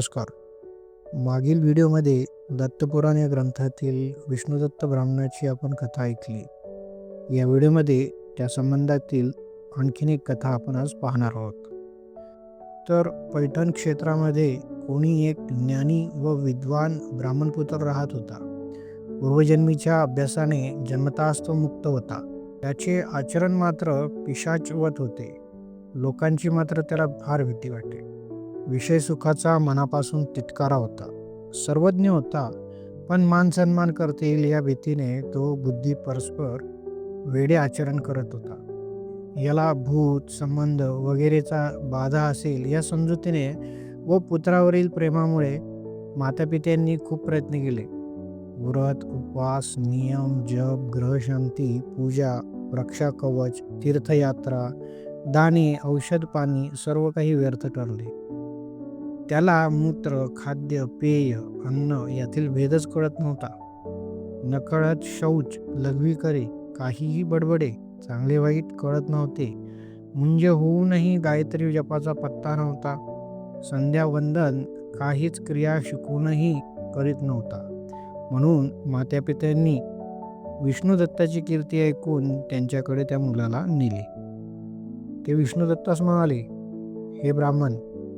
नमस्कार. मागील व्हिडिओमध्ये दत्तपुराण या ग्रंथातील विष्णुदत्त ब्राह्मणाची आपण कथा ऐकली. या व्हिडिओमध्ये त्या संबंधातील आणखीन एक कथा आपण आज पाहणार आहोत. तर पैठण क्षेत्रामध्ये कोणी एक ज्ञानी व विद्वान ब्राह्मणपुत्र राहत होता. पूर्वजन्मीच्या अभ्यासाने जन्मताच मुक्त होता. त्याचे आचरण मात्र पिशाचवत होते. लोकांची मात्र त्याला फार भीती वाटे विषय सुखाचा मनापासून तिटकारा होता. सर्वज्ञ होता पण मान सन्मान करता येईल या भीतीने तो बुद्धी परस्पर वेडे आचरण करत होता. याला भूत संबंध वगैरेचा बाधा असेल या समजुतीने व पुत्रावरील प्रेमामुळे मातापित्यांनी खूप प्रयत्न केले. व्रत उपवास नियम जप ग्रहशांती पूजा रक्षा कवच तीर्थयात्रा दाणे औषध पाणी सर्व काही व्यर्थ ठरले. त्याला मूत्र खाद्य पेय अन्न यातील भेदच कळत नव्हता. नकळत शौच लघवी करे काहीही बडबडे चांगले वाईट कळत नव्हते. मुंज होऊनही गायत्री जपाचा पत्ता नव्हता. संध्या वंदन काहीच क्रिया शिकूनही करीत नव्हता. म्हणून मात्यापित्यांनी विष्णुदत्ताची कीर्ती ऐकून त्यांच्याकडे त्या मुलाला नेले. ते विष्णुदत्तास म्हणाले हे ब्राह्मण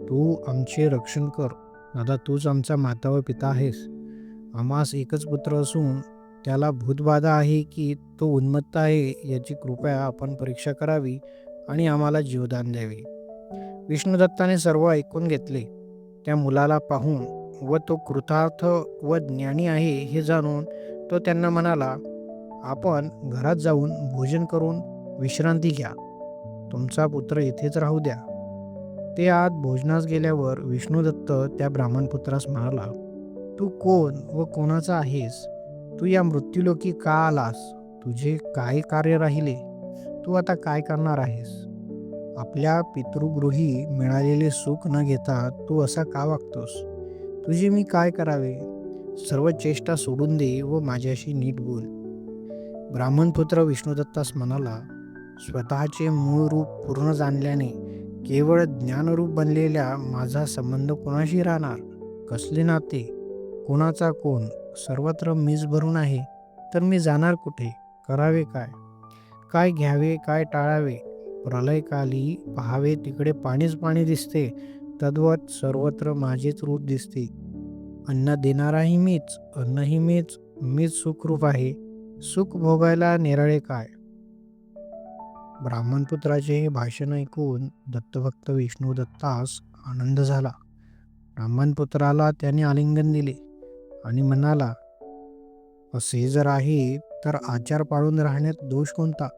तू आमचे रक्षण कर. दादा तूच आमचा माता व पिता आहेस. आम्हास एकच पुत्र असून त्याला भूतबाधा आहे की तो उन्मत्त आहे याची कृपया आपण परीक्षा करावी आणि आम्हाला जीवदान द्यावे. विष्णुदत्ताने सर्व ऐकून घेतले. त्या मुलाला पाहून व तो कृतार्थ व ज्ञानी आहे हे जाणून तो त्यांना म्हणाला आपण घरात जाऊन भोजन करून विश्रांती घ्या. तुमचा पुत्र इथेच राहू द्या. ते आत भोजनास गेल्यावर विष्णुदत्त त्या ब्राह्मणपुत्रास म्हणाला तू कोण व कोणाचा आहेस? तू या मृत्यूलोकी का आलास? तुझे काय कार्य राहिले? तू आता काय करणार आहेस? आपल्या पितृगृही मिळालेले सुख न घेता तू असा का वागतोस? तुझे मी काय करावे? सर्व चेष्टा सोडून दे व माझ्याशी नीट बोल. ब्राह्मणपुत्र विष्णुदत्तास म्हणाला स्वतःचे मूळ रूप पूर्ण जाणल्याने केवळ ज्ञानरूप बनलेल्या माझा संबंध कोणाशी राहणार? कसले नाते? कोणाचा कोण? सर्वत्र मीच भरून आहे तर मी जाणार कुठे? करावे काय? काय घ्यावे काय टाळावे? प्रलयकाली पहावे तिकडे पाणीच पाणी दिसते तद्वत सर्वत्र माझेच रूप दिसते. अन्न देणाराही मीच अन्नही मीच मीच सुखरूप आहे. सुख भोगायला निराळे काय? ब्राह्मणपुत्राचे हे भाषण ऐकून दत्तभक्त विष्णू दत्तास आनंद झाला. ब्राह्मणपुत्राला त्याने आलिंगन दिले आणि म्हणाला असे जर आहे तर आचार पाळून राहण्यात दोष कोणता?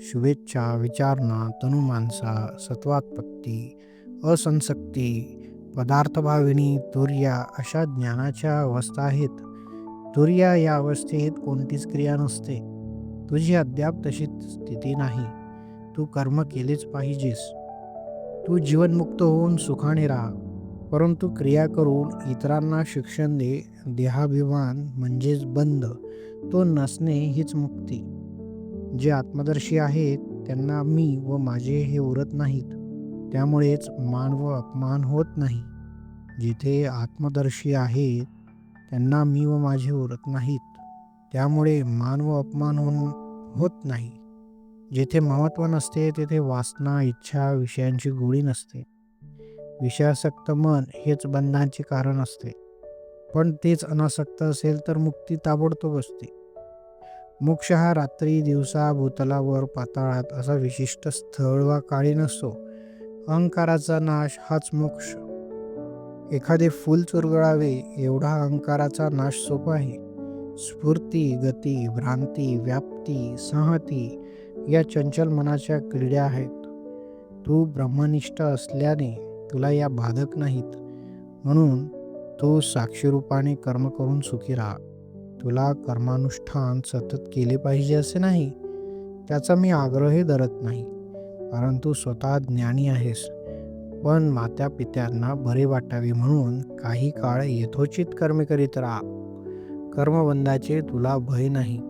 शुभेच्छा विचारणा तनुमानसा सत्वात्पत्ती असंसक्ती पदार्थभाविनी तुर्या अशा ज्ञानाच्या अवस्था आहेत. तुर्या या अवस्थेत कोणतीच क्रिया नसते. तुझी अद्याप तशी स्थिती नाही. तू कर्म केलेच पाहिजेस. तू जीवनमुक्त होऊन सुखाने राहा. परंतु क्रिया करून इतरांना शिक्षण दे. देहाभिमान म्हणजेच बंद तो नसणे हीच मुक्ती. जे आत्मदर्शी आहेत त्यांना मी व माझे हे उरत नाहीत. त्यामुळेच मान व अपमान होत नाही. जिथे आत्मदर्शी आहेत त्यांना मी व माझे उरत नाहीत. त्यामुळे मान व अपमान होऊन होत नाही. जेथे महत्त्व नसते तेथे वासना इच्छा विषयांची गोळी नसते. विषयासक्त मन हेच बंधांचे कारण असते. पण तेच अनासक्त असेल तर मुक्ती ताबडतोब असते. मोक्ष हा रात्री दिवसा भूतलावर पाताळात असा विशिष्ट स्थळ वा काळी नसतो. अहंकाराचा नाश हाच मोक्ष. एखादे फूल चुरगळावे एवढा अहंकाराचा नाश सोपा आहे. स्फूर्ती गती भ्रांती व्याप्ती संहती या चंचल मनाच्या क्रीड्या आहेत. तू ब्रह्मनिष्ठ असल्याने तुला या बाधक नाहीत. म्हणून तू साक्षीरूपाने कर्म करून सुखी राहा. तुला कर्मानुष्ठान सतत केले पाहिजे असे नाही. त्याचा मी आग्रहही धरत नाही. कारण तू स्वतः ज्ञानी आहेस. पण मात्या पित्यांना बरे वाटावे म्हणून काही काळ यथोचित कर्मे करीत राहा. कर्मबंधाचे तुला भय नाही.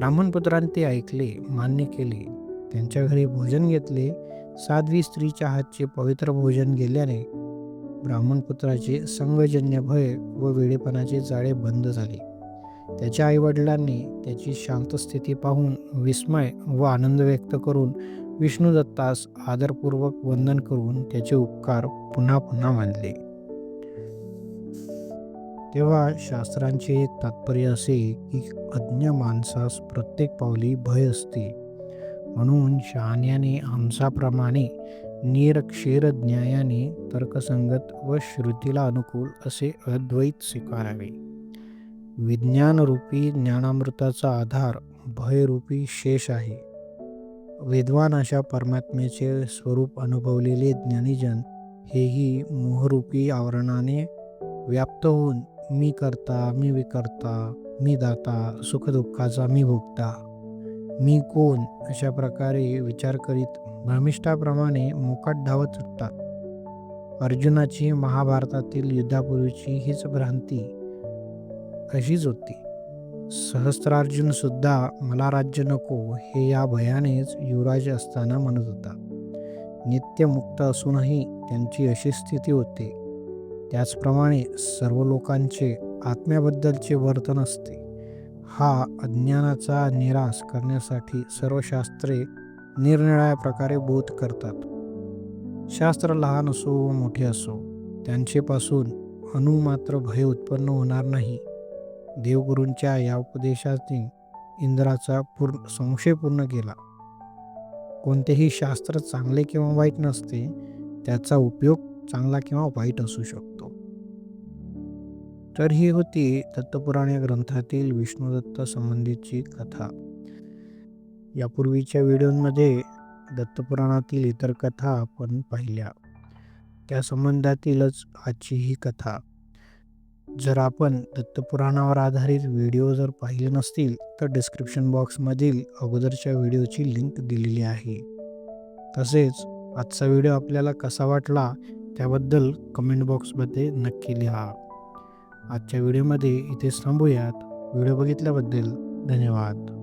ब्राह्मणपुत्रांनी ते ऐकले मान्य केले. त्यांच्या घरी भोजन घेतले. साध्वी स्त्रीच्या हातचे पवित्र भोजन गेल्याने ब्राह्मणपुत्राचे संगजन्य भय व वेळेपणाचे जाळे बंद झाले. त्याच्या आईवडिलांनी त्याची शांत स्थिती पाहून विस्मय व आनंद व्यक्त करून विष्णुदत्तास आदरपूर्वक वंदन करून त्याचे उपकार पुन्हा पुन्हा मानले. तेव्हा शास्त्रांचे तात्पर्य असे की अज्ञ माणसास प्रत्येक पावली भय असते. म्हणून शहाण्याने आमसाप्रमाणे निरक्षीर ज्ञायाने तर्कसंगत व श्रुतीला अनुकूल असे अद्वैत स्वीकारावे. विज्ञानरूपी ज्ञानामृताचा आधार भयरूपी शेष आहे. विद्वान अशा परमात्म्याचे स्वरूप अनुभवलेले ज्ञानीजन हेही मोहरूपी आवरणाने व्याप्त होऊन मी करता मी विकर्ता मी दाता सुखदुःखाचा मी भोगता. मी कोण? अशा प्रकारे विचार करीत भ्रमिष्ठाप्रमाणे मोकाट धावत सुटतात. अर्जुनाची महाभारतातील युद्धापूर्वीची हीच भ्रांती अशीच होती. सहस्त्रार्जुन सुद्धा मला राज्य नको हे या भयानेच युवराज असताना म्हणत होता. नित्यमुक्त असूनही त्यांची अशी स्थिती होते. त्याचप्रमाणे सर्व लोकांचे आत्म्याबद्दलचे वर्तन असते. हा अज्ञानाचा निराश करण्यासाठी सर्व शास्त्रे निरनिराळ्या प्रकारे बोध करतात. शास्त्र लहान असो व मोठे असो त्यांचेपासून अणु मात्र भय उत्पन्न होणार नाही. देवगुरूंच्या या उपदेशाने इंद्राचा पूर्ण संशय पूर्ण केला. कोणतेही शास्त्र चांगले किंवा वाईट नसते त्याचा उपयोग चांगला किंवा वाईट असू शकतो. तर ही होती दत्तपुराण या ग्रंथातील विष्णुदत्त संबंधीची कथा. यापूर्वीच्या व्हिडिओमध्ये दत्तपुराणातील इतर कथा आपण पाहिल्या. त्या संबंधातीलच आजची ही कथा. जर आपण दत्तपुराणावर आधारित व्हिडिओ जर पाहिले नसतील तर डिस्क्रिप्शन बॉक्समधील अगोदरच्या व्हिडिओची लिंक दिलेली आहे. तसेच आजचा व्हिडिओ आपल्याला कसा वाटला त्याबद्दल कमेंट बॉक्समध्ये नक्की लिहा. आजच्या व्हिडिओमध्ये इथेच थांबूयात. व्हिडिओ बघितल्याबद्दल धन्यवाद.